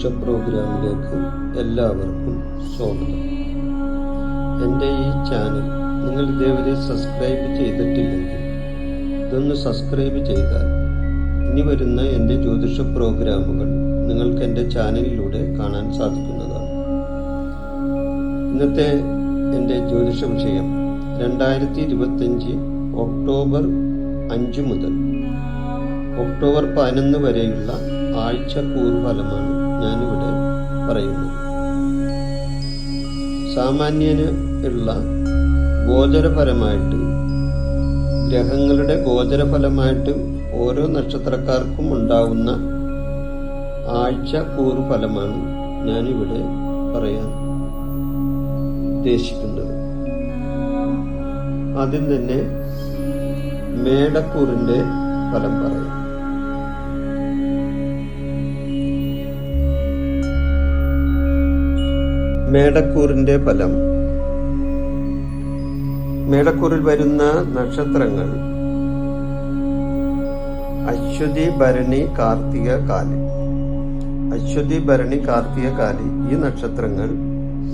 ജ്യോതിഷ പ്രോഗ്രാമിലേക്ക് എല്ലാവർക്കും സ്വാഗതം. എന്റെ ഈ ചാനൽ നിങ്ങൾ ഇതേവരെ സബ്സ്ക്രൈബ് ചെയ്തിട്ടില്ലെങ്കിൽ ഇതൊന്ന് സബ്സ്ക്രൈബ് ചെയ്താൽ ഇനി വരുന്ന എന്റെ ജ്യോതിഷ പ്രോഗ്രാമുകൾ നിങ്ങൾക്ക് എന്റെ ചാനലിലൂടെ കാണാൻ സാധിക്കുന്നതാണ്. ഇന്നത്തെ എന്റെ ജ്യോതിഷ വിഷയം രണ്ടായിരത്തി ഇരുപത്തഞ്ച് ഒക്ടോബർ അഞ്ച് മുതൽ ഒക്ടോബർ പതിനൊന്ന് വരെയുള്ള ആഴ്ച കൂറുഫലമാണ്. ഞാനിവിടെ പറയുന്നത് സാമാന്യന് ഉള്ള ഗോചരപരമായിട്ട് ഗ്രഹങ്ങളുടെ ഗോചരഫലമായിട്ട് ഓരോ നക്ഷത്രക്കാർക്കും ഉണ്ടാവുന്ന ആഴ്ച കൂറുഫലമാണ് ഞാനിവിടെ പറയാൻ ഉദ്ദേശിക്കുന്നത്. ആദ്യം തന്നെ മേടക്കൂറിന്റെ ഫലം പറയാം. മേടക്കൂറിന്റെ ഫലം. മേടക്കൂറിൽ വരുന്ന നക്ഷത്രങ്ങൾ. അശ്വതി ഭരണി കാർത്തിക കാലി. അശ്വതി ഭരണി കാർത്തിക കാലി ഈ നക്ഷത്രങ്ങൾ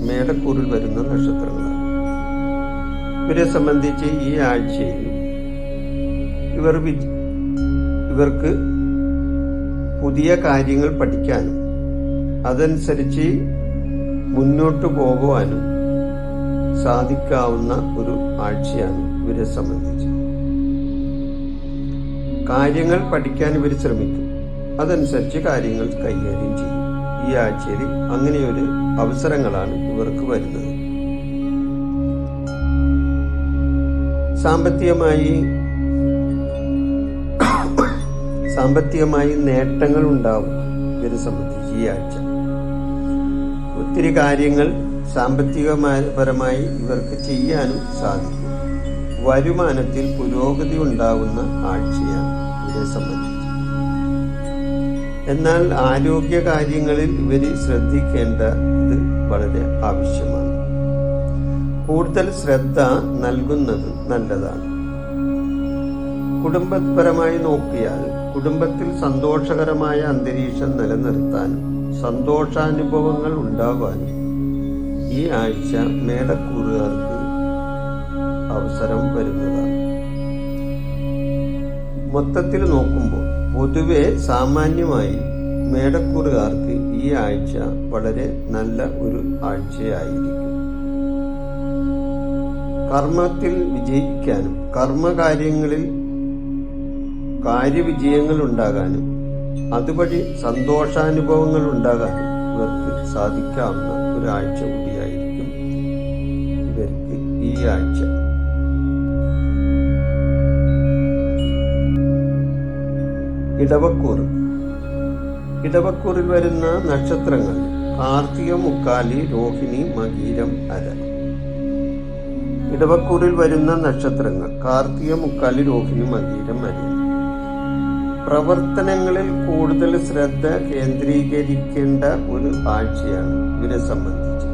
മേടക്കൂറിൽ വരുന്ന നക്ഷത്രങ്ങളാണ്. ഇവരെ സംബന്ധിച്ച് ഈ ആഴ്ചയിൽ ഇവർ ഇവർക്ക് പുതിയ കാര്യങ്ങൾ പഠിക്കാനും അതനുസരിച്ച് മുന്നോട്ട് പോകുവാനും സാധിക്കാവുന്ന ഒരു ആഴ്ചയാണ് ഇവരെ സംബന്ധിച്ച്. കാര്യങ്ങൾ പഠിക്കാൻ ഇവർ ശ്രമിക്കും. അതനുസരിച്ച് കാര്യങ്ങൾ കൈകാര്യം ചെയ്യും. ഈ ആഴ്ചയിൽ അങ്ങനെയൊരു അവസരങ്ങളാണ് ഇവർക്ക് വരുന്നത്. സാമ്പത്തികമായി സാമ്പത്തികമായി നേട്ടങ്ങൾ ഉണ്ടാവും ഇവരെ സംബന്ധിച്ച് ഈ ആഴ്ച. ഒത്തിരി കാര്യങ്ങൾ സാമ്പത്തികപരമായി ഇവർക്ക് ചെയ്യാനും സാധിക്കും. വരുമാനത്തിൽ പുരോഗതി ഉണ്ടാകുന്ന ആഴ്ചയാണ് ഇവരെ സംബന്ധിച്ച്. എന്നാൽ ആരോഗ്യ കാര്യങ്ങളിൽ ഇവർ ശ്രദ്ധിക്കേണ്ടത് വളരെ ആവശ്യമാണ്. കൂടുതൽ ശ്രദ്ധ നൽകുന്നത് നല്ലതാണ്. കുടുംബപരമായി നോക്കിയാൽ കുടുംബത്തിൽ സന്തോഷകരമായ അന്തരീക്ഷം നിലനിർത്താനും സന്തോഷാനുഭവങ്ങൾ ഉണ്ടാകാനും ഈ ആഴ്ച മേടക്കൂറുകാർക്ക് അവസരം വരുന്നതാണ്. മൊത്തത്തിൽ നോക്കുമ്പോൾ പൊതുവെ സാമാന്യമായി മേടക്കൂറുകാർക്ക് ഈ ആഴ്ച വളരെ നല്ല ഒരു ആഴ്ചയായിരിക്കും. കർമ്മത്തിൽ വിജയിക്കാനും കർമ്മകാര്യങ്ങളിൽ കാര്യവിജയങ്ങൾ ഉണ്ടാകാനും അതുവഴി സന്തോഷാനുഭവങ്ങൾ ഉണ്ടാകാൻ ഇവർക്ക് സാധിക്കാവുന്ന ഒരാഴ്ച കൂടിയായിരിക്കും ഇവർക്ക് ഈ ആഴ്ച. ഇടവക്കൂർ ഇടവക്കൂറിൽ വരുന്ന നക്ഷത്രങ്ങൾ കാർത്തിക മുക്കാലി രോഹിണി മകീരം അര. ഇടവക്കൂറിൽ വരുന്ന നക്ഷത്രങ്ങൾ കാർത്തിക മുക്കാലി രോഹിണി മകീരം അര. പ്രവർത്തനങ്ങളിൽ കൂടുതൽ ശ്രദ്ധ കേന്ദ്രീകരിക്കേണ്ട ഒരു ആഴ്ചയാണ് ഇവരെ സംബന്ധിച്ച്.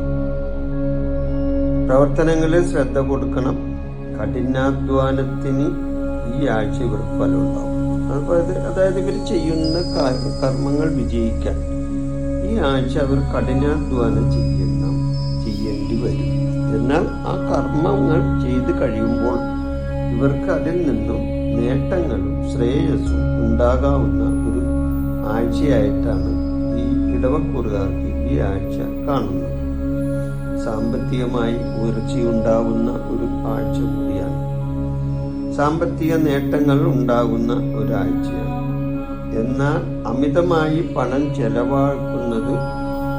പ്രവർത്തനങ്ങളിൽ ശ്രദ്ധ കൊടുക്കണം. കഠിനാധ്വാനത്തിന് ഈ ആഴ്ച ഇവർക്ക് ഫലമുണ്ടാവും. അതായത് അതായത് ഇവർ ചെയ്യുന്ന കർമ്മങ്ങൾ വിജയിക്കാൻ ഈ ആഴ്ച അവർ കഠിനാധ്വാനം ചെയ്യുന്ന ചെയ്യേണ്ടി വരും. എന്നാൽ ആ കർമ്മങ്ങൾ ചെയ്ത് കഴിയുമ്പോൾ ഇവർക്ക് അതിൽ നിന്നും നേട്ടങ്ങളും ശ്രേയസ്സും ഉണ്ടാകാവുന്ന ഒരു ആഴ്ചയായിട്ടാണ് ഈ ഇടവക്കൂറുകാർക്ക് ഈ ആഴ്ച കാണുന്നത്. സാമ്പത്തികമായി ഉയർച്ചയുണ്ടാവുന്ന ഒരു ആഴ്ച കൂടിയാണ്. സാമ്പത്തിക നേട്ടങ്ങൾ ഉണ്ടാകുന്ന ഒരാഴ്ചയാണ്. എന്നാൽ അമിതമായി പണം ചെലവാക്കുന്നത്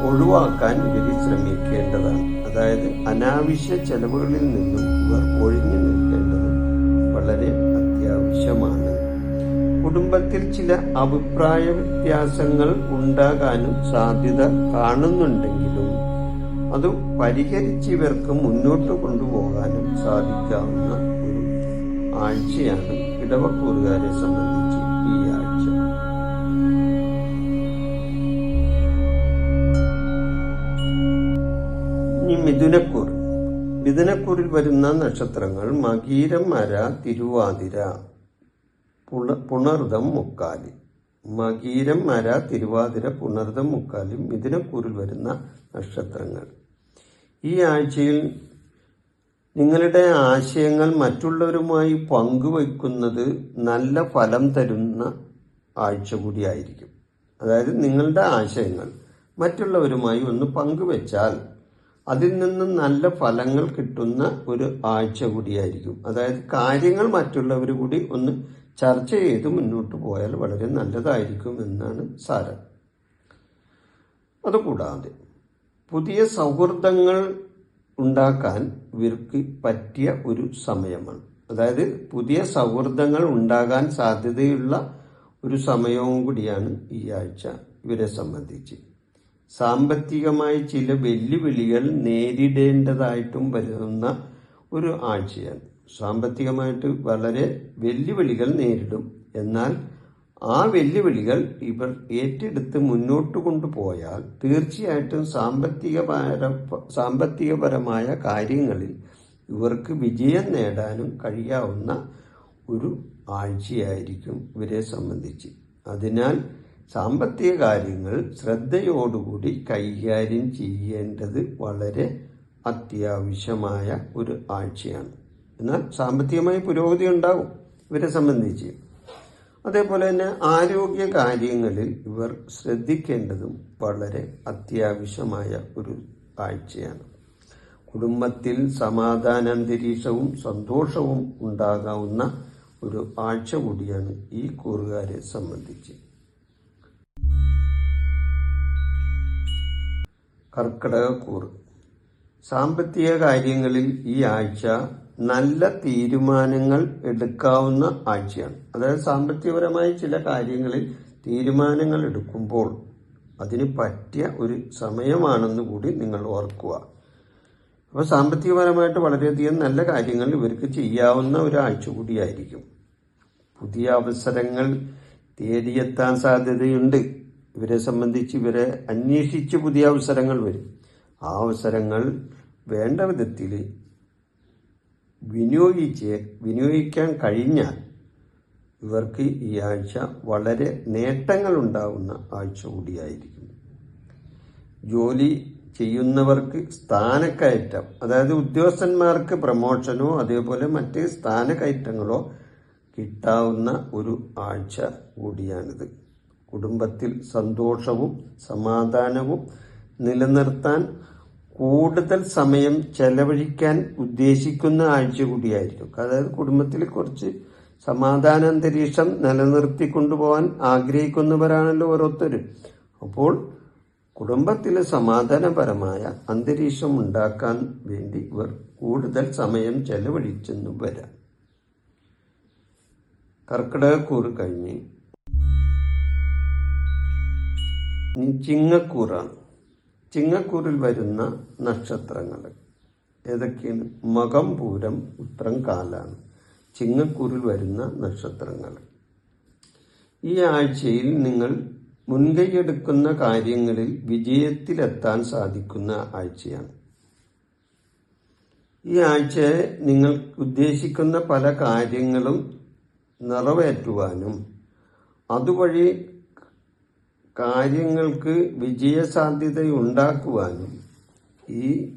ഒഴിവാക്കാൻ ഇവർ ശ്രമിക്കേണ്ടതാണ്. അതായത് അനാവശ്യ ചെലവുകളിൽ നിന്നും ഇവർ കുടുംബത്തിൽ ചില അഭിപ്രായ വ്യത്യാസങ്ങൾ ഉണ്ടാകാനും സാധ്യത കാണുന്നുണ്ടെങ്കിലും അത് പരിഹരിച്ച് ഇവർക്ക് മുന്നോട്ട് കൊണ്ടുപോകാനും സാധിക്കാവുന്ന ഒരു ആഴ്ചയാണ് ഇടവക്കൂറുകാരെ സംബന്ധിച്ച് ഈ ആഴ്ച. മിഥുനക്കൂർ. മിഥുനക്കൂറിൽ വരുന്ന നക്ഷത്രങ്ങൾ മകീരം മര തിരുവാതിര. പുണ പുണർദം മുക്കാലി. മകീരം മര തിരുവാതിര പുണർദം മുക്കാലും മിഥുനക്കൂറിൽ വരുന്ന നക്ഷത്രങ്ങൾ. ഈ ആഴ്ചയിൽ നിങ്ങളുടെ ആശയങ്ങൾ മറ്റുള്ളവരുമായി പങ്കുവയ്ക്കുന്നത് നല്ല ഫലം തരുന്ന ആഴ്ച കൂടിയായിരിക്കും. അതായത് നിങ്ങളുടെ ആശയങ്ങൾ മറ്റുള്ളവരുമായി ഒന്ന് പങ്കുവെച്ചാൽ അതിൽ നിന്ന് നല്ല ഫലങ്ങൾ കിട്ടുന്ന ഒരു ആഴ്ച കൂടിയായിരിക്കും. അതായത് കാര്യങ്ങൾ മറ്റുള്ളവർ കൂടി ഒന്ന് ചർച്ച ചെയ്ത് മുന്നോട്ട് പോയാൽ വളരെ നല്ലതായിരിക്കും എന്നാണ് സാരം. അതുകൂടാതെ പുതിയ സൗഹൃദങ്ങൾ ഉണ്ടാക്കാൻ ഇവർക്ക് പറ്റിയ ഒരു സമയമാണ്. അതായത് പുതിയ സൗഹൃദങ്ങൾ ഉണ്ടാകാൻ സാധ്യതയുള്ള ഒരു സമയവും കൂടിയാണ് ഈ ആഴ്ച ഇവരെ സംബന്ധിച്ച്. സാമ്പത്തികമായി ചില വെല്ലുവിളികൾ നേരിടേണ്ടതായിട്ടും വരുന്ന ഒരു ആഴ്ചയാണ്. സാമ്പത്തികമായിട്ട് വളരെ വെല്ലുവിളികൾ നേരിടും. എന്നാൽ ആ വെല്ലുവിളികൾ ഇവർ ഏറ്റെടുത്ത് മുന്നോട്ട് കൊണ്ടുപോയാൽ തീർച്ചയായിട്ടും സാമ്പത്തികപര സാമ്പത്തികപരമായ കാര്യങ്ങളിൽ ഇവർക്ക് വിജയം നേടാനും കഴിയാവുന്ന ഒരു ആഴ്ചയായിരിക്കും ഇവരെ സംബന്ധിച്ച്. അതിനാൽ സാമ്പത്തിക കാര്യങ്ങൾ ശ്രദ്ധയോടുകൂടി കൈകാര്യം ചെയ്യേണ്ടത് വളരെ അത്യാവശ്യമായ ഒരു ആഴ്ചയാണ്. എന്നാൽ സാമ്പത്തികമായി പുരോഗതി ഉണ്ടാകും ഇവരെ സംബന്ധിച്ച്. അതേപോലെ തന്നെ ആരോഗ്യ കാര്യങ്ങളിൽ ഇവർ ശ്രദ്ധിക്കേണ്ടതും വളരെ അത്യാവശ്യമായ ഒരു ആഴ്ചയാണ് കുടുംബത്തിൽ സമാധാന അന്തരീക്ഷവും സന്തോഷവും ഉണ്ടാകാവുന്ന ഒരു ആഴ്ച കൂടിയാണ് ഈ കൂറുകാരെ സംബന്ധിച്ച്. കർക്കിടക കൂറ്. സാമ്പത്തിക കാര്യങ്ങളിൽ ഈ ആഴ്ച നല്ല തീരുമാനങ്ങൾ എടുക്കാവുന്ന ആഴ്ചയാണ്. അതായത് സാമ്പത്തികപരമായ ചില കാര്യങ്ങളിൽ തീരുമാനങ്ങൾ എടുക്കുമ്പോൾ അതിന് പറ്റിയ ഒരു സമയമാണെന്ന് കൂടി നിങ്ങൾ ഓർക്കുക. അപ്പോൾ സാമ്പത്തികപരമായിട്ട് വളരെയധികം നല്ല കാര്യങ്ങൾ ഇവർക്ക് ചെയ്യാവുന്ന ഒരാഴ്ച കൂടിയായിരിക്കും. പുതിയ അവസരങ്ങൾ തേടിയെത്താൻ സാധ്യതയുണ്ട്. ഇവരെ സംബന്ധിച്ച് ഇവരെ അന്വേഷിച്ച് പുതിയ അവസരങ്ങൾ വരും. ആ അവസരങ്ങൾ വേണ്ട വിധത്തിൽ വിനിയോഗിച്ച് വിനിയോഗിക്കാൻ കഴിഞ്ഞാൽ ഇവർക്ക് ഈ ആഴ്ച വളരെ നേട്ടങ്ങൾ ഉണ്ടാവുന്ന ആഴ്ച കൂടിയായിരിക്കും. ജോലി ചെയ്യുന്നവർക്ക് സ്ഥാനക്കയറ്റം അതായത് ഉദ്യോഗസ്ഥന്മാർക്ക് പ്രമോഷനോ അതേപോലെ മറ്റ് സ്ഥാനക്കയറ്റങ്ങളോ കിട്ടാവുന്ന ഒരു ആഴ്ച കൂടിയാണിത്. കുടുംബത്തിൽ സന്തോഷവും സമാധാനവും നിലനിർത്താൻ കൂടുതൽ സമയം ചെലവഴിക്കാൻ ഉദ്ദേശിക്കുന്ന ആഴ്ച കൂടിയായിരിക്കും അതായത് കുടുംബത്തിൽ കുറച്ച് സമാധാന അന്തരീക്ഷം നിലനിർത്തി കൊണ്ടുപോകാൻ ആഗ്രഹിക്കുന്നവരാണല്ലോ ഓരോരുത്തരും. അപ്പോൾ കുടുംബത്തിലെ സമാധാനപരമായ അന്തരീക്ഷം ഉണ്ടാക്കാൻ വേണ്ടി ഇവർ കൂടുതൽ സമയം ചെലവഴിച്ചെന്ന് വരാം. കർക്കിടകക്കൂറ് കഴിഞ്ഞ്. ചിങ്ങക്കൂറാണ് ചിങ്ങക്കൂറിൽ വരുന്ന നക്ഷത്രങ്ങൾ. ഏതൊക്കെയാണ്? മകം പൂരം ഉത്രം കാലാണ്. ചിങ്ങക്കൂറിൽ വരുന്ന നക്ഷത്രങ്ങൾ. ഈ ആഴ്ചയിൽ നിങ്ങൾ മുൻകൈയെടുക്കുന്ന കാര്യങ്ങളിൽ വിജയത്തിലെത്താൻ സാധിക്കുന്ന ആഴ്ചയാണ്. ഈ ആഴ്ച നിങ്ങൾ ഉദ്ദേശിക്കുന്ന പല കാര്യങ്ങളും നിറവേറ്റുവാനും അതുവഴി കാര്യങ്ങൾക്ക് വിജയസാധ്യത ഉണ്ടാക്കുവാനും ഈ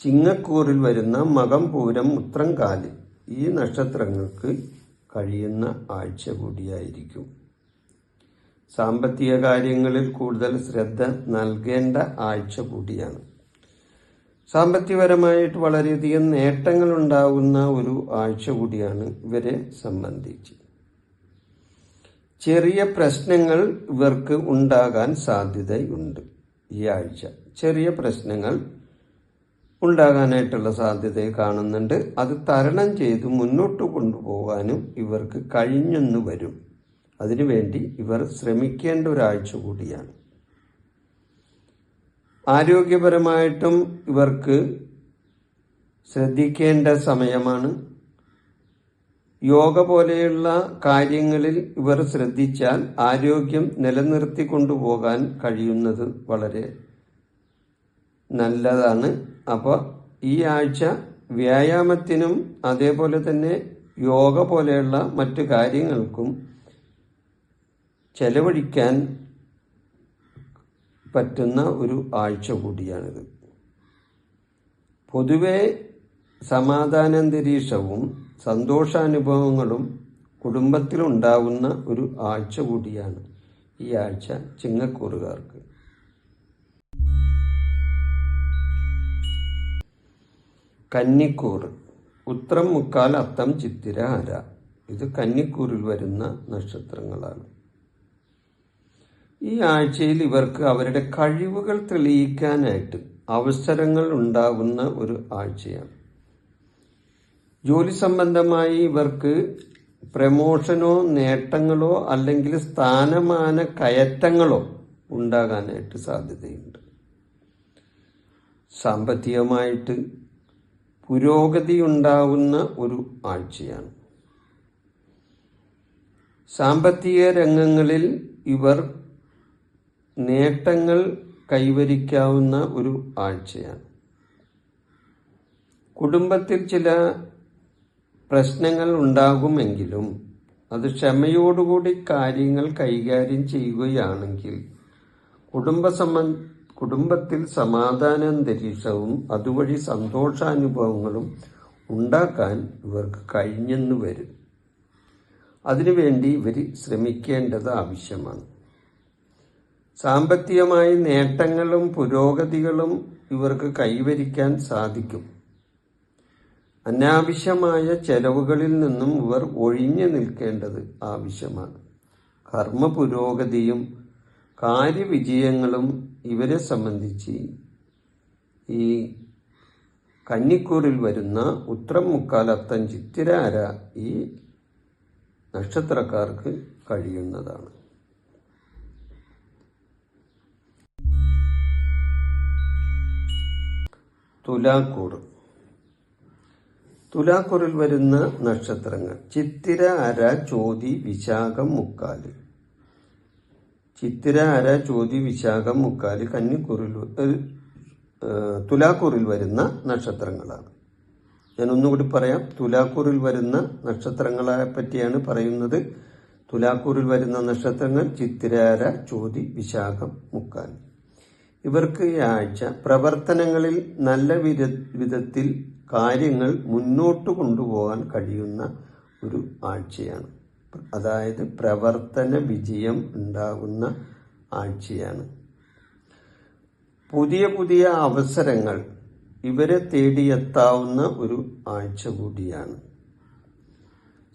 ചിങ്ങക്കൂറിൽ വരുന്ന മകം പൂരം ഉത്രം കാൽ ഈ നക്ഷത്രങ്ങൾക്ക് കഴിയുന്ന ആഴ്ച കൂടിയായിരിക്കും. സാമ്പത്തിക കാര്യങ്ങളിൽ കൂടുതൽ ശ്രദ്ധ നൽകേണ്ട ആഴ്ച കൂടിയാണ്. സാമ്പത്തികപരമായിട്ട് വളരെയധികം നേട്ടങ്ങൾ ഉണ്ടാകുന്ന ഒരു ആഴ്ച കൂടിയാണ് ഇവരെ സംബന്ധിച്ച്. ചെറിയ പ്രശ്നങ്ങൾ ഇവർക്ക് ഉണ്ടാകാൻ സാധ്യതയുണ്ട് ഈ ആഴ്ച. ചെറിയ പ്രശ്നങ്ങൾ ഉണ്ടാകാനായിട്ടുള്ള സാധ്യത കാണുന്നുണ്ട്. അത് തരണം ചെയ്ത് മുന്നോട്ട് കൊണ്ടുപോകാനും ഇവർക്ക് കഴിഞ്ഞെന്ന് വരും. അതിനുവേണ്ടി ഇവർ ശ്രമിക്കേണ്ട ഒരാഴ്ച കൂടിയാണ്. ആരോഗ്യപരമായിട്ടും ഇവർക്ക് ശ്രദ്ധിക്കേണ്ട സമയമാണ്. യോഗ പോലെയുള്ള കാര്യങ്ങളിൽ ഇവർ ശ്രദ്ധിച്ചാൽ ആരോഗ്യം നിലനിർത്തി കൊണ്ടുപോകാൻ കഴിയുന്നത് വളരെ നല്ലതാണ്. അപ്പോൾ ഈ ആഴ്ച വ്യായാമത്തിനും അതേപോലെ തന്നെ യോഗ പോലെയുള്ള മറ്റു കാര്യങ്ങൾക്കും ചെലവഴിക്കാൻ പറ്റുന്ന ഒരു ആഴ്ച കൂടിയാണിത്. പൊതുവെ സമാധാനാന്തരീക്ഷവും സന്തോഷാനുഭവങ്ങളും കുടുംബത്തിലുണ്ടാവുന്ന ഒരു ആഴ്ച കൂടിയാണ് ഈ ആഴ്ച ചിങ്ങക്കൂറുകാർക്ക്. കന്നിക്കൂറ്. ഉത്രം മുക്കാൽ അത്തം ചിത്തിര അര. ഇത് കന്നിക്കൂറിൽ വരുന്ന നക്ഷത്രങ്ങളാണ്. ഈ ആഴ്ചയിൽ ഇവർക്ക് അവരുടെ കഴിവുകൾ തെളിയിക്കാനായിട്ട് അവസരങ്ങൾ ഉണ്ടാകുന്ന ഒരു ആഴ്ചയാണ്. ജോലി സംബന്ധമായി ഇവർക്ക് പ്രമോഷനോ നേട്ടങ്ങളോ അല്ലെങ്കിൽ സ്ഥാനമാന കയറ്റങ്ങളോ ഉണ്ടാകാനായിട്ട് സാധ്യതയുണ്ട്. സാമ്പത്തികമായിട്ട് പുരോഗതി ഉണ്ടാകുന്ന ഒരു ആഴ്ചയാണ്. സാമ്പത്തിക രംഗങ്ങളിൽ ഇവർ നേട്ടങ്ങൾ കൈവരിക്കാവുന്ന ഒരു ആഴ്ചയാണ്. കുടുംബത്തിൽ ചില പ്രശ്നങ്ങൾ ഉണ്ടാകുമെങ്കിലും അത് ക്ഷമയോടുകൂടി കാര്യങ്ങൾ കൈകാര്യം ചെയ്യുകയാണെങ്കിൽ കുടുംബ സംബ കുടുംബത്തിൽ സമാധാനാന്തരീക്ഷവും അതുവഴി സന്തോഷാനുഭവങ്ങളും ഉണ്ടാക്കാൻ ഇവർക്ക് കഴിഞ്ഞെന്ന് വരും. അതിനുവേണ്ടി ഇവർ ശ്രമിക്കേണ്ടത് ആവശ്യമാണ്. സാമ്പത്തികമായി നേട്ടങ്ങളും പുരോഗതികളും ഇവർക്ക് കൈവരിക്കാൻ സാധിക്കും. അനാവശ്യമായ ചെലവുകളിൽ നിന്നും ഇവർ ഒഴിഞ്ഞു നിൽക്കേണ്ടത് ആവശ്യമാണ്. കർമ്മ പുരോഗതിയും കാര്യവിജയങ്ങളും ഇവരെ സംബന്ധിച്ച് ഈ കന്നിക്കൂറിൽ വരുന്ന ഉത്രം മുക്കാലത്തൻ ചിത്തിരാര ഈ നക്ഷത്രക്കാർക്ക് കഴിയുന്നതാണ്. തുലാക്കൂർ തുലാക്കൂറിൽ വരുന്ന നക്ഷത്രങ്ങൾ. ചിത്തിര അര ചോതി വിശാഖം മുക്കാൽ ചിത്തിര അര ചോതി വിശാഖം മുക്കാൽ കന്നിക്കുറിൽ തുലാക്കൂറിൽ വരുന്ന നക്ഷത്രങ്ങളാണ്. ഞാൻ ഒന്നുകൂടി പറയാം. തുലാക്കൂറിൽ വരുന്ന നക്ഷത്രങ്ങളെ പറ്റിയാണ് പറയുന്നത്. തുലാക്കൂറിൽ വരുന്ന നക്ഷത്രങ്ങൾ ചിത്തിരാര ചോതി വിശാഖം മുക്കാൽ. ഇവർക്ക് ഈ ആഴ്ച പ്രവർത്തനങ്ങളിൽ നല്ല വിധത്തിൽ കാര്യങ്ങൾ മുന്നോട്ട് കൊണ്ടുപോകാൻ കഴിയുന്ന ഒരു ആഴ്ചയാണ്. അതായത് പ്രവർത്തന വിജയം ഉണ്ടാകുന്ന ആഴ്ചയാണ്. പുതിയ പുതിയ അവസരങ്ങൾ ഇവരെ തേടിയെത്താവുന്ന ഒരു ആഴ്ച കൂടിയാണ്.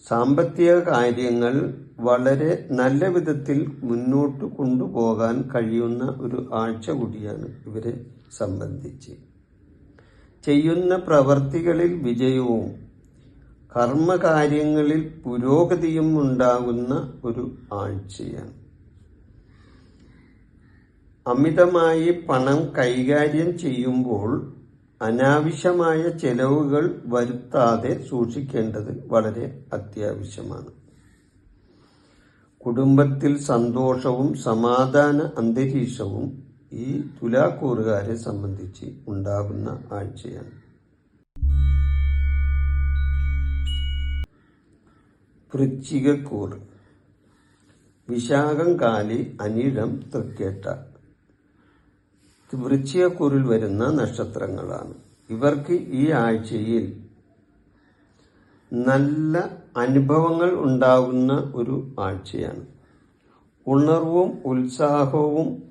സാമ്പത്തിക കാര്യങ്ങൾ വളരെ നല്ല വിധത്തിൽ മുന്നോട്ട് കൊണ്ടുപോകാൻ കഴിയുന്ന ഒരു ആഴ്ച കൂടിയാണ് ഇവരെ സംബന്ധിച്ച്. ചെയ്യുന്ന പ്രവർത്തികളിൽ വിജയവും കർമ്മകാര്യങ്ങളിൽ പുരോഗതിയും ഉണ്ടാകുന്ന ഒരു ആഴ്ചയാണ്. അമിതമായി പണം കൈകാര്യം ചെയ്യുമ്പോൾ അനാവശ്യമായ ചെലവുകൾ വരുത്താതെ സൂക്ഷിക്കേണ്ടത് വളരെ അത്യാവശ്യമാണ്. കുടുംബത്തിൽ സന്തോഷവും സമാധാന അന്തരീക്ഷവും ഈ തുലാക്കൂറുകാരെ സംബന്ധിച്ച് ഉണ്ടാകുന്ന ആഴ്ചയാണ്. വൃശ്ചികക്കൂറ്. വിശാഖം കാലി അനിഴം തൃക്കേട്ട. വൃശ്ചികക്കൂറിൽ വരുന്ന നക്ഷത്രങ്ങളാണ്. ഇവർക്ക് ഈ ആഴ്ചയിൽ നല്ല അനുഭവങ്ങൾ ഉണ്ടാകുന്ന ഒരു ആഴ്ചയാണ്. ഉണർവും ഉത്സാഹവും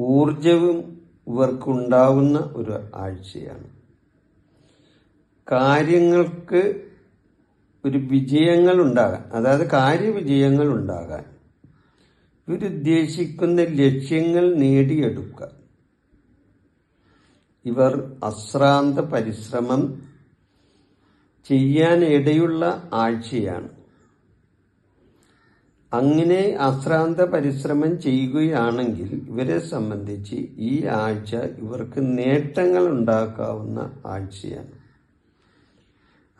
ഊർജവും ഇവർക്കുണ്ടാവുന്ന ഒരു ആഴ്ചയാണ്. കാര്യങ്ങൾക്ക് ഒരു വിജയങ്ങൾ ഉണ്ടാകാൻ അതായത് കാര്യവിജയങ്ങൾ ഉണ്ടാകാൻ ഇവരുദ്ദേശിക്കുന്ന ലക്ഷ്യങ്ങൾ നേടിയെടുക്കുക. ഇവർ അശ്രാന്ത പരിശ്രമം ചെയ്യാൻ ഇടയുള്ള ആഴ്ചയാണ്. അങ്ങനെ അശ്രാന്ത പരിശ്രമം ചെയ്യുകയാണെങ്കിൽ ഇവരെ സംബന്ധിച്ച് ഈ ആഴ്ച ഇവർക്ക് നേട്ടങ്ങൾ ഉണ്ടാക്കാവുന്ന ആഴ്ചയാണ്.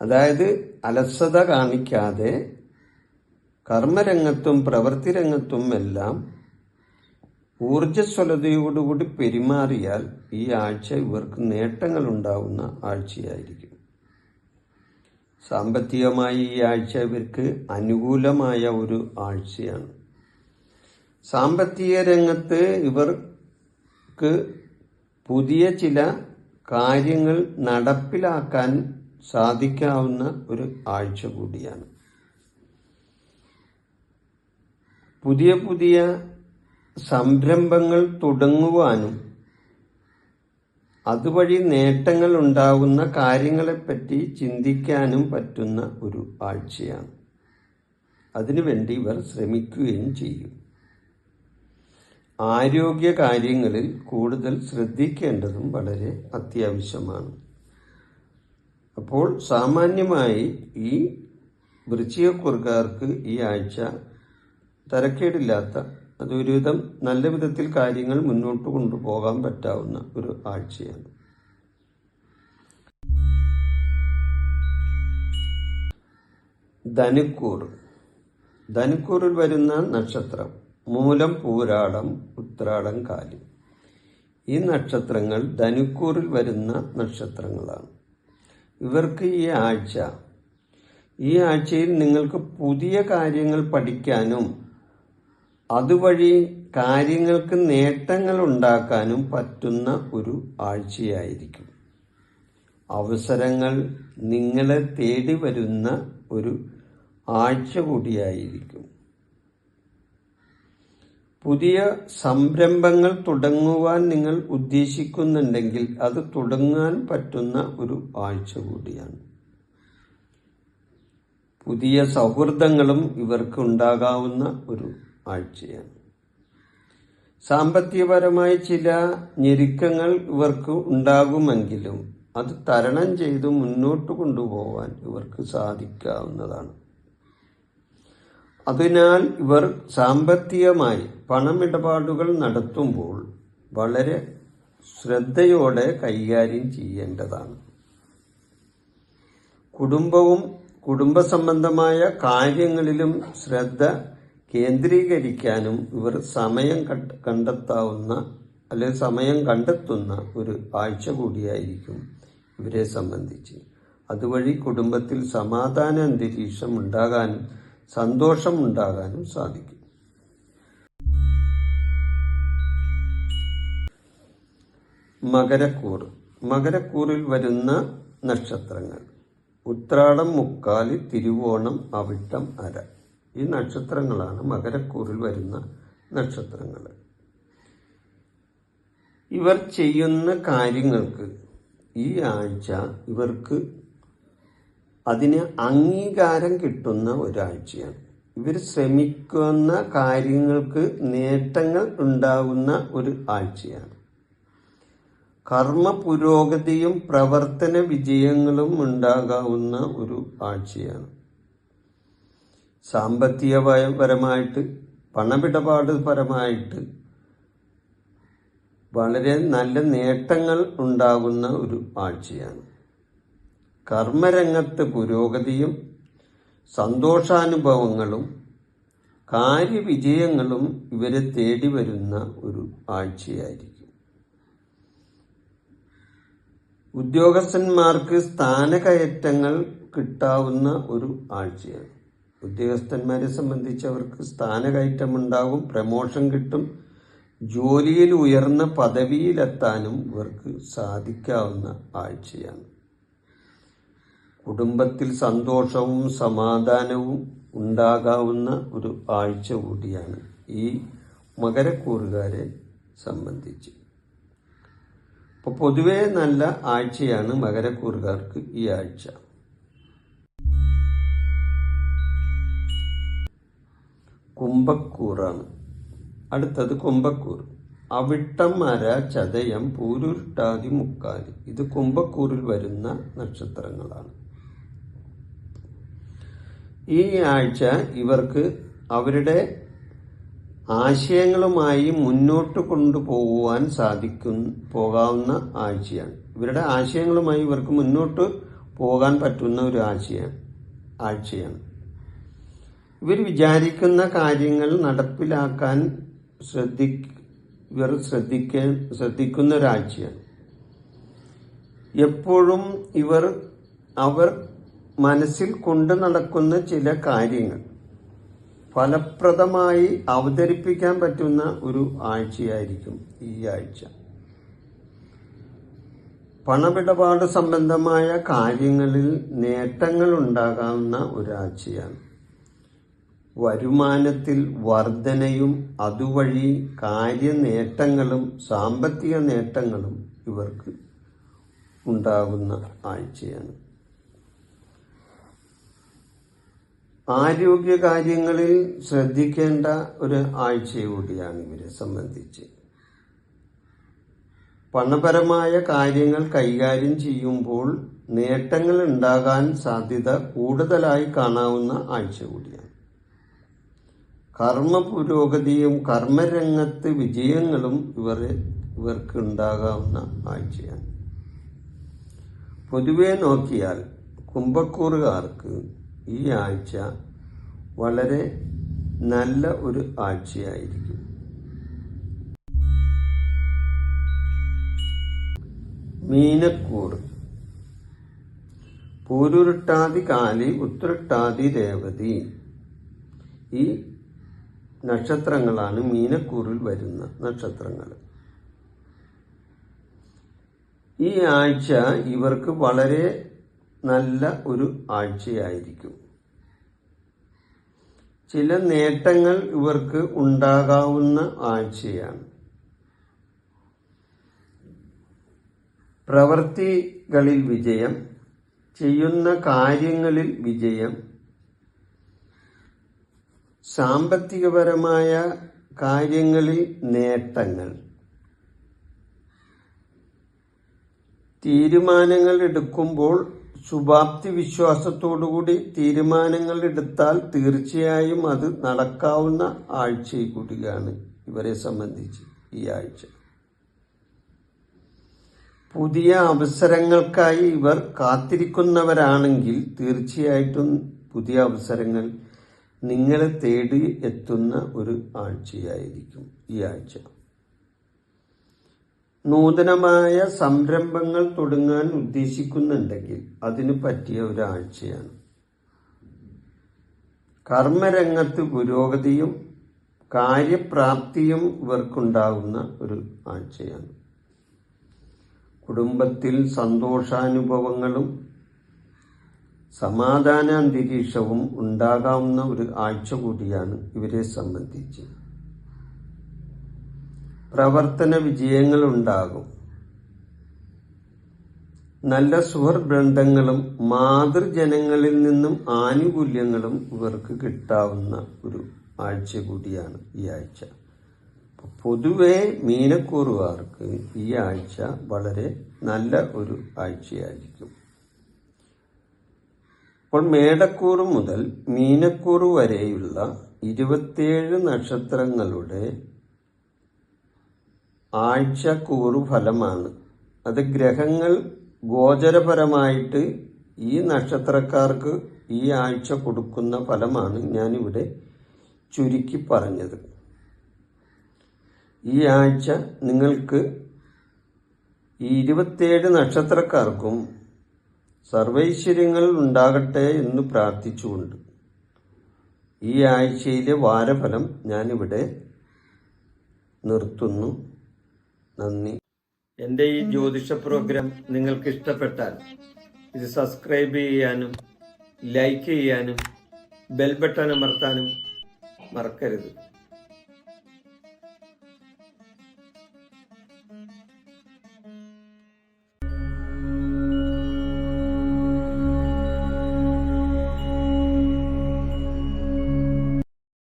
അതായത് അലസത കാണിക്കാതെ കർമ്മരംഗത്തും പ്രവൃത്തി രംഗത്തും എല്ലാം ഊർജസ്വലതയോടുകൂടി പെരുമാറിയാൽ ഈ ആഴ്ച ഇവർക്ക് നേട്ടങ്ങൾ ഉണ്ടാവുന്ന ആഴ്ചയായിരിക്കും. സാമ്പത്തികമായി ഈ ആഴ്ച ഇവർക്ക് അനുകൂലമായ ഒരു ആഴ്ചയാണ്. സാമ്പത്തിക രംഗത്ത് ഇവർക്ക് പുതിയ ചില കാര്യങ്ങൾ നടപ്പിലാക്കാൻ സാധിക്കാവുന്ന ഒരു ആഴ്ച കൂടിയാണ്. പുതിയ പുതിയ സംരംഭങ്ങൾ തുടങ്ങുവാനും അതുവഴി നേട്ടങ്ങൾ ഉണ്ടാകുന്ന കാര്യങ്ങളെപ്പറ്റി ചിന്തിക്കാനും പറ്റുന്ന ഒരു ആഴ്ചയാണ്. അതിനുവേണ്ടി ഇവർ ശ്രമിക്കുകയും ചെയ്യും. ആരോഗ്യ കാര്യങ്ങളിൽ കൂടുതൽ ശ്രദ്ധിക്കേണ്ടതും വളരെ അത്യാവശ്യമാണ്. അപ്പോൾ സാമാന്യമായി ഈ വൃശ്ചികക്കുറുകാർക്ക് ഈ ആഴ്ച തരക്കേടില്ലാത്ത അത് ഒരുവിധം നല്ല വിധത്തിൽ കാര്യങ്ങൾ മുന്നോട്ട് കൊണ്ടുപോകാൻ പറ്റാവുന്ന ഒരു ആഴ്ചയാണ്. ധനുക്കൂർ. ധനുക്കൂറിൽ വരുന്ന നക്ഷത്രം മൂലം പൂരാടം ഉത്രാടം കാലി. ഈ നക്ഷത്രങ്ങൾ ധനുക്കൂറിൽ വരുന്ന നക്ഷത്രങ്ങളാണ്. ഇവർക്ക് ഈ ആഴ്ച ഈ ആഴ്ചയിൽ നിങ്ങൾക്ക് പുതിയ കാര്യങ്ങൾ പഠിക്കാനും അതുവഴി കാര്യങ്ങൾക്ക് നേട്ടങ്ങൾ ഉണ്ടാക്കാനും പറ്റുന്ന ഒരു ആഴ്ചയായിരിക്കും. അവസരങ്ങൾ നിങ്ങളെ തേടി വരുന്ന ഒരു ആഴ്ച കൂടിയായിരിക്കും. പുതിയ സംരംഭങ്ങൾ തുടങ്ങുവാൻ നിങ്ങൾ ഉദ്ദേശിക്കുന്നുണ്ടെങ്കിൽ അത് തുടങ്ങാൻ പറ്റുന്ന ഒരു ആഴ്ച കൂടിയാണ്. പുതിയ സൗഹൃദങ്ങളും ഇവർക്ക് ഉണ്ടാകാവുന്ന ഒരു ആഴ്ചയാണ്. സാമ്പത്തികപരമായ ചില ഞെരുക്കങ്ങൾ ഇവർക്ക് ഉണ്ടാകുമെങ്കിലും അത് തരണം ചെയ്ത് മുന്നോട്ട് കൊണ്ടുപോകാൻ ഇവർക്ക് സാധിക്കാവുന്നതാണ്. അതിനാൽ ഇവർ സാമ്പത്തികമായി പണമിടപാടുകൾ നടത്തുമ്പോൾ വളരെ ശ്രദ്ധയോടെ കൈകാര്യം ചെയ്യേണ്ടതാണ്. കുടുംബവും കുടുംബസംബന്ധമായ കാര്യങ്ങളിലും ശ്രദ്ധ കേന്ദ്രീകരിക്കാനും ഇവർ സമയം കണ്ടെത്താവുന്ന അല്ലെങ്കിൽ സമയം കണ്ടെത്തുന്ന ഒരു ആഴ്ച കൂടിയായിരിക്കും ഇവരെ സംബന്ധിച്ച്. അതുവഴി കുടുംബത്തിൽ സമാധാന അന്തരീക്ഷം ഉണ്ടാകാനും സന്തോഷം ഉണ്ടാകാനും സാധിക്കും. മകരക്കൂർ. മകരക്കൂറിൽ വരുന്ന നക്ഷത്രങ്ങൾ. ഉത്രാടം മുക്കാലി തിരുവോണം അവിട്ടം അര. ഈ നക്ഷത്രങ്ങളാണ് മകരക്കൂറിൽ വരുന്ന നക്ഷത്രങ്ങൾ. ഇവർ ചെയ്യുന്ന കാര്യങ്ങൾക്ക് ഈ ആഴ്ച ഇവർക്ക് അതിന് അംഗീകാരം കിട്ടുന്ന ഒരാഴ്ചയാണ്. ഇവർ ശ്രമിക്കുന്ന കാര്യങ്ങൾക്ക് നേട്ടങ്ങൾ ഉണ്ടാകുന്ന ഒരു ആഴ്ചയാണ്. കർമ്മ പുരോഗതിയും പ്രവർത്തന വിജയങ്ങളും ഉണ്ടാകാവുന്ന ഒരു ആഴ്ചയാണ്. സാമ്പത്തികപരമായിട്ട് പണമിടപാട് പരമായിട്ട് വളരെ നല്ല നേട്ടങ്ങൾ ഉണ്ടാകുന്ന ഒരു ആഴ്ചയാണ്. കർമ്മരംഗത്ത് പുരോഗതിയും സന്തോഷാനുഭവങ്ങളും കാര്യവിജയങ്ങളും ഇവരെ തേടി വരുന്ന ഒരു ആഴ്ചയായിരിക്കും. ഉദ്യോഗസ്ഥന്മാർക്ക് സ്ഥാനകയറ്റങ്ങൾ കിട്ടാവുന്ന ഒരു ആഴ്ചയാണ്. ഉദ്യോഗസ്ഥന്മാരെ സംബന്ധിച്ച് അവർക്ക് സ്ഥാനകയറ്റം ഉണ്ടാകും പ്രമോഷൻ കിട്ടും. ജോലിയിൽ ഉയർന്ന പദവിയിലെത്താനും ഇവർക്ക് സാധിക്കാവുന്ന ആഴ്ചയാണ്. കുടുംബത്തിൽ സന്തോഷവും സമാധാനവും ഉണ്ടാകാവുന്ന ഒരു ആഴ്ച കൂടിയാണ് ഈ മകരക്കൂറുകാരെ സംബന്ധിച്ച്. അപ്പോൾ പൊതുവേ നല്ല ആഴ്ചയാണ് മകരക്കൂറുകാർക്ക് ഈ ആഴ്ച. കുംഭക്കൂറാണ്. അടുത്തത് കുംഭക്കൂർ. അവിട്ടം മര ചതയം പൂരുരുട്ടാതി മുക്കാലി. ഇത് കുംഭക്കൂറിൽ വരുന്ന നക്ഷത്രങ്ങളാണ്. ഈ ആഴ്ച ഇവർക്ക് അവരുടെ ആശയങ്ങളുമായി മുന്നോട്ട് കൊണ്ടുപോകുവാൻ സാധിക്കും പോകാവുന്ന ആഴ്ചയാണ്. ഇവരുടെ ആശയങ്ങളുമായി ഇവർക്ക് മുന്നോട്ട് പോകാൻ പറ്റുന്ന ഒരു ആഴ്ചയാണ് ആഴ്ചയാണ്. ഇവർ വിചാരിക്കുന്ന കാര്യങ്ങൾ നടപ്പിലാക്കാൻ ശ്രദ്ധി ഇവർ ശ്രദ്ധിക്ക ശ്രദ്ധിക്കുന്ന ഒരാഴ്ചയാണ് എപ്പോഴും ഇവർ അവർ മനസ്സിൽ കൊണ്ടു നടക്കുന്ന ചില കാര്യങ്ങൾ ഫലപ്രദമായി അവതരിപ്പിക്കാൻ പറ്റുന്ന ഒരു ആഴ്ചയായിരിക്കും ഈ ആഴ്ച. പണമിടപാട് സംബന്ധമായ കാര്യങ്ങളിൽ നേട്ടങ്ങൾ ഉണ്ടാകാവുന്ന ഒരാഴ്ചയാണ്. വരുമാനത്തിൽ വർധനയും അതുവഴി കാര്യനേട്ടങ്ങളും സാമ്പത്തിക നേട്ടങ്ങളും ഇവർക്ക് ഉണ്ടാകുന്ന ആഴ്ചയാണ്. ആരോഗ്യ കാര്യങ്ങളിൽ ശ്രദ്ധിക്കേണ്ട ഒരു ആഴ്ച കൂടിയാണ് ഇവരെ സംബന്ധിച്ച്. പണപരമായ കാര്യങ്ങൾ കൈകാര്യം ചെയ്യുമ്പോൾ നേട്ടങ്ങൾ ഉണ്ടാകാൻ സാധ്യത കൂടുതലായി കാണാവുന്ന ആഴ്ച കൂടിയാണ്. കർമ്മ പുരോഗതിയും കർമ്മരംഗത്ത് വിജയങ്ങളും ഇവർ ഇവർക്ക് ഉണ്ടാകാവുന്ന ആഴ്ചയാണ്. പൊതുവെ നോക്കിയാൽ കുംഭക്കൂറുകാർക്ക് ഈ ആഴ്ച വളരെ നല്ല ഒരു ആഴ്ചയായിരിക്കും. മീനക്കൂർ. പൂരുരുട്ടാതി കാലി ഉത്തരട്ടാതി രേവതി. ഈ നക്ഷത്രങ്ങളാണ് മീനക്കൂറിൽ വരുന്ന നക്ഷത്രങ്ങൾ. ഈ ആഴ്ച ഇവർക്ക് വളരെ നല്ല ഒരു ആഴ്ചയായിരിക്കും. ചില നേട്ടങ്ങൾ ഇവർക്ക് ഉണ്ടാകാവുന്ന ആഴ്ചയാണ്. പ്രവൃത്തികളിൽ വിജയം ചെയ്യുന്ന കാര്യങ്ങളിൽ വിജയം സാമ്പത്തികപരമായ കാര്യങ്ങളിൽ നേട്ടങ്ങൾ. തീരുമാനങ്ങൾ എടുക്കുമ്പോൾ ശുഭാപ്തി വിശ്വാസത്തോടുകൂടി തീരുമാനങ്ങൾ എടുത്താൽ തീർച്ചയായും അത് നടക്കാവുന്ന ആഴ്ച കൂടിയാണ് ഇവരെ സംബന്ധിച്ച് ഈ ആഴ്ച. പുതിയ അവസരങ്ങൾക്കായി ഇവർ കാത്തിരിക്കുന്നവരാണെങ്കിൽ തീർച്ചയായിട്ടും പുതിയ അവസരങ്ങൾ നിങ്ങളെ തേടി എത്തുന്ന ഒരു ആഴ്ചയായിരിക്കും ഈ ആഴ്ച. നൂതനമായ സംരംഭങ്ങൾ തുടങ്ങാൻ ഉദ്ദേശിക്കുന്നുണ്ടെങ്കിൽ അതിന് പറ്റിയ ഒരാഴ്ചയാണ് കർമ്മരംഗത്ത് പുരോഗതിയും കാര്യപ്രാപ്തിയും ഇവർക്കുണ്ടാകുന്ന ഒരു ആഴ്ചയാണ്. കുടുംബത്തിൽ സന്തോഷാനുഭവങ്ങളും സമാധാന അന്തരീക്ഷവും ഉണ്ടാകാവുന്ന ഒരു ആഴ്ച കൂടിയാണ് ഇവരെ സംബന്ധിച്ച്. പ്രവർത്തന വിജയങ്ങൾ ഉണ്ടാകും നല്ല സുഹൃബന്ധങ്ങളും മാതൃജനങ്ങളിൽ നിന്നും ആനുകൂല്യങ്ങളും ഇവർക്ക് കിട്ടാവുന്ന ഒരു ആഴ്ച കൂടിയാണ് ഈ ആഴ്ച. പൊതുവെ മീനക്കൂറുകാർക്ക് ഈ ആഴ്ച വളരെ നല്ല ഒരു ആഴ്ചയായിരിക്കും. അപ്പോൾ മേടക്കൂറ് മുതൽ മീനക്കൂറ് വരെയുള്ള ഇരുപത്തിയേഴ് നക്ഷത്രങ്ങളുടെ ആഴ്ചക്കൂറ് ഫലമാണ്. അത് ഗ്രഹങ്ങൾ ഗോചരപരമായിട്ട് ഈ നക്ഷത്രക്കാർക്ക് ഈ ആഴ്ച കൊടുക്കുന്ന ഫലമാണ് ഞാനിവിടെ ചുരുക്കി പറഞ്ഞത്. ഈ ആഴ്ച നിങ്ങൾക്ക് ഈ ഇരുപത്തിയേഴ് നക്ഷത്രക്കാർക്കും സർവൈശ്വര്യങ്ങൾ ഉണ്ടാകട്ടെ എന്ന് പ്രാർത്ഥിച്ചുകൊണ്ട് ഈ ആഴ്ചയിലെ വാരഫലം ഞാനിവിടെ നിർത്തുന്നു. നന്ദി. എന്റെ ഈ ജ്യോതിഷ പ്രോഗ്രാം നിങ്ങൾക്ക് ഇഷ്ടപ്പെട്ടാൽ ഇത് സബ്സ്ക്രൈബ് ചെയ്യാനും ലൈക്ക് ചെയ്യാനും ബെൽ ബട്ടൺ അമർത്താനും മറക്കരുത്.